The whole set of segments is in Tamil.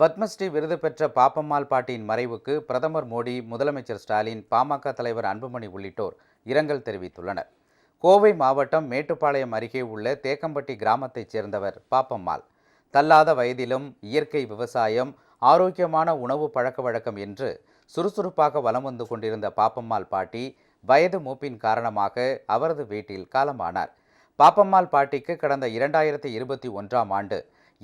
பத்மஸ்ரீ விருது பெற்ற பாப்பம்மாள் பாட்டியின் மறைவுக்கு பிரதமர் மோடி முதலமைச்சர் ஸ்டாலின் பாமக தலைவர் அன்புமணி உள்ளிட்டோர் இரங்கல் தெரிவித்துள்ளனர். கோவை மாவட்டம் மேட்டுப்பாளையம் அருகே உள்ள தேக்கம்பட்டி கிராமத்தைச் சேர்ந்தவர் பாப்பம்மாள். தள்ளாத வயதிலும் இயற்கை விவசாயம் ஆரோக்கியமான உணவு பழக்க வழக்கம் என்று சுறுசுறுப்பாக வலம் வந்து கொண்டிருந்த பாப்பம்மாள் பாட்டி வயது மூப்பின் காரணமாக அவரது வீட்டில் காலமானார். பாப்பம்மாள் பாட்டிக்கு கடந்த இரண்டாயிரத்தி இருபத்தி ஒன்றாம் ஆண்டு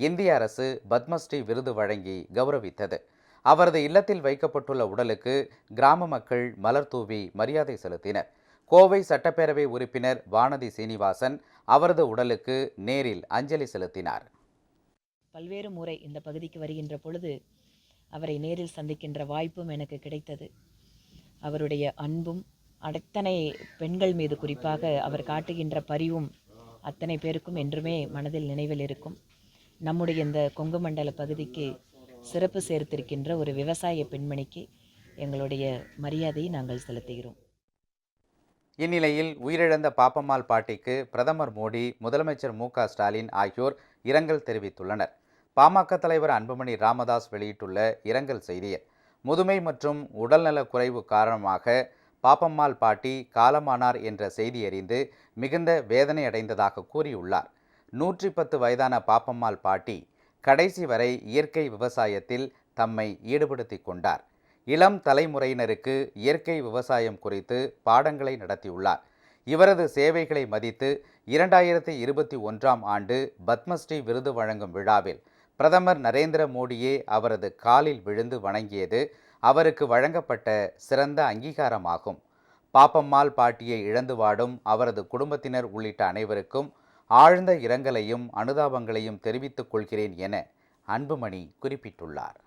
இந்திய அரசு பத்மஸ்ரீ விருது வழங்கி கௌரவித்தது. அவரது இல்லத்தில் வைக்கப்பட்டுள்ள உடலுக்கு கிராம மக்கள் மலர் தூவி மரியாதை செலுத்தினர். கோவை சட்டப்பேரவை உறுப்பினர் வானதி சீனிவாசன் அவரது உடலுக்கு நேரில் அஞ்சலி செலுத்தினார். பல்வேறு முறை இந்த பகுதிக்கு வருகின்ற பொழுது அவரை நேரில் சந்திக்கின்ற வாய்ப்பும் எனக்கு கிடைத்தது. அவருடைய அன்பும் அத்தனை பெண்கள் மீது குறிப்பாக அவர் காட்டுகின்ற பரிவும் அத்தனை பேருக்கும் என்றுமே மனதில் நினைவில் இருக்கும். நம்முடைய இந்த கொங்கு மண்டல பகுதிக்கு சிறப்பு சேர்த்திருக்கின்ற ஒரு விவசாய பெண்மணிக்கு எங்களுடைய மரியாதையை நாங்கள் செலுத்துகிறோம். இந்நிலையில் உயிரிழந்த பாப்பம்மாள் பாட்டிக்கு பிரதமர் மோடி முதலமைச்சர் மு க ஸ்டாலின் ஆகியோர் இரங்கல் தெரிவித்துள்ளனர். பாமக தலைவர் அன்புமணி ராமதாஸ் வெளியிட்டுள்ள இரங்கல் செய்தியில் முதுமை மற்றும் உடல்நலக் குறைவு காரணமாக பாப்பம்மாள் பாட்டி காலமானார் என்ற செய்தி அறிந்து மிகுந்த வேதனை அடைந்ததாக கூறியுள்ளார். நூற்றி பத்து வயதான பாப்பம்மாள் பாட்டி கடைசி வரை இயற்கை விவசாயத்தில் தம்மை ஈடுபடுத்தி கொண்டார். இளம் தலைமுறையினருக்கு இயற்கை விவசாயம் குறித்து பாடங்களை நடத்தியுள்ளார். இவரது சேவைகளை மதித்து இரண்டாயிரத்தி இருபத்தி ஒன்றாம் ஆண்டு பத்மஸ்ரீ விருது வழங்கும் விழாவில் பிரதமர் நரேந்திர மோடியே அவரது காலில் விழுந்து வணங்கியது அவருக்கு வழங்கப்பட்ட சிறந்த அங்கீகாரமாகும். பாப்பம்மாள் பாட்டியை இழந்து வாடும் அவரது குடும்பத்தினர் உள்ளிட்ட அனைவருக்கும் ஆழ்ந்த இரங்கலையும் அனுதாபங்களையும் தெரிவித்துக் கொள்கிறேன் என அன்புமணி குறிப்பிட்டுள்ளார்.